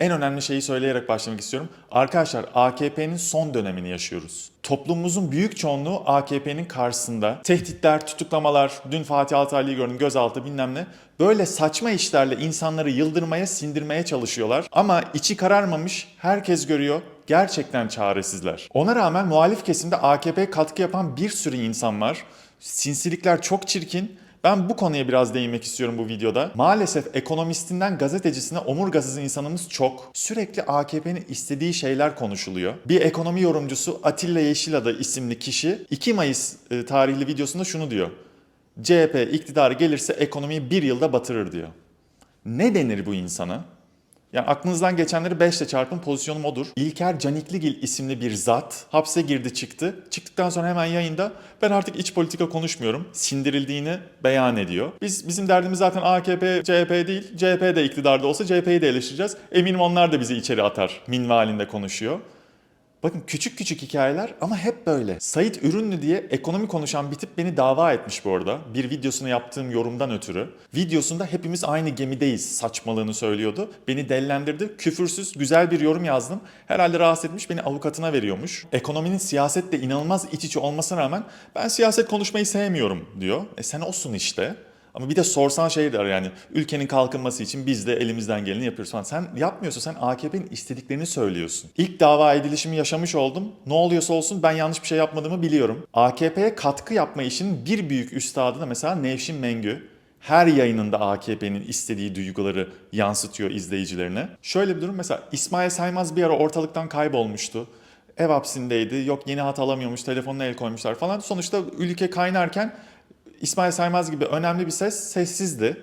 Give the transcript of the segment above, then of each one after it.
En önemli şeyi söyleyerek başlamak istiyorum. Arkadaşlar AKP'nin son dönemini yaşıyoruz. Toplumumuzun büyük çoğunluğu AKP'nin karşısında. Tehditler, tutuklamalar, dün Fatih Altaylı'yı gördüm gözaltı bilmem ne. Böyle saçma işlerle insanları yıldırmaya, sindirmeye çalışıyorlar. Ama içi kararmamış, herkes görüyor. Gerçekten çaresizler. Ona rağmen muhalif kesimde AKP'ye katkı yapan bir sürü insan var. Sinsilikler çok çirkin. Ben bu konuya biraz değinmek istiyorum bu videoda. Maalesef ekonomistinden gazetecisine omurgasız insanımız çok. Sürekli AKP'nin istediği şeyler konuşuluyor. Bir ekonomi yorumcusu Atilla Yeşilada isimli kişi 2 Mayıs e, tarihli videosunda şunu diyor. CHP iktidarı gelirse ekonomiyi bir yılda batırır diyor. Ne denir bu insana? Yani aklınızdan geçenleri 5 ile çarpın pozisyonum odur. İlker Canikligil isimli bir zat hapse girdi çıktı. Çıktıktan sonra hemen yayında ben artık iç politika konuşmuyorum. Sindirildiğini beyan ediyor. Biz Bizim derdimiz zaten AKP, CHP değil. CHP de iktidarda olsa CHP'yi de eleştireceğiz. Eminim onlar da bizi içeri atar minvalinde konuşuyor. Bakın küçük küçük hikayeler ama hep böyle. Sait Ürünlü diye ekonomi konuşan bir tip beni dava etmiş bu arada. Bir videosunu yaptığım yorumdan ötürü. Videosunda hepimiz aynı gemideyiz saçmalığını söylüyordu. Beni dellendirdi. Küfürsüz güzel bir yorum yazdım. Herhalde rahatsız etmiş beni avukatına veriyormuş. Ekonominin siyasetle inanılmaz iç içe olmasına rağmen ben siyaset konuşmayı sevmiyorum diyor. E sen olsun işte. Ama bir de sorsan şey der yani ülkenin kalkınması için biz de elimizden geleni yapıyoruz falan. Sen yapmıyorsun sen AKP'nin istediklerini söylüyorsun. İlk dava edilişimi yaşamış oldum. Ne oluyorsa olsun ben yanlış bir şey yapmadığımı biliyorum. AKP'ye katkı yapma işinin bir büyük üstadı da mesela Nevşin Mengü. Her yayınında AKP'nin istediği duyguları yansıtıyor izleyicilerine. Şöyle bir durum mesela İsmail Saymaz bir ara ortalıktan kaybolmuştu ev hapsindeydi. Yok yeni hat alamıyormuş, telefonuna el koymuşlar falan. Sonuçta ülke kaynarken İsmail Saymaz gibi önemli bir ses sessizdi.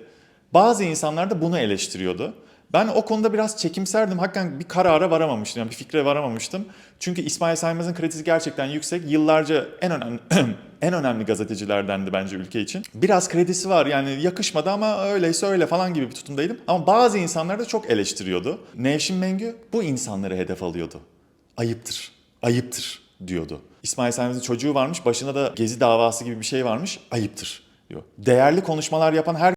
Bazı insanlar da bunu eleştiriyordu. Ben o konuda biraz çekimserdim. Hakikaten bir karara varamamıştım, yani bir fikre varamamıştım. Çünkü İsmail Saymaz'ın kredisi gerçekten yüksek. Yıllarca en önemli en önemli gazetecilerdendi bence ülke için. Biraz kredisi var yani yakışmadı ama öyleyse öyle falan gibi bir tutumdaydım. Ama bazı insanlar da çok eleştiriyordu. Nevşin Mengü bu insanları hedef alıyordu. Ayıptır, ayıptır diyordu. İsmail Saymaz'ın çocuğu varmış, başına da gezi davası gibi bir şey varmış, ayıptır diyor. Değerli konuşmalar yapan her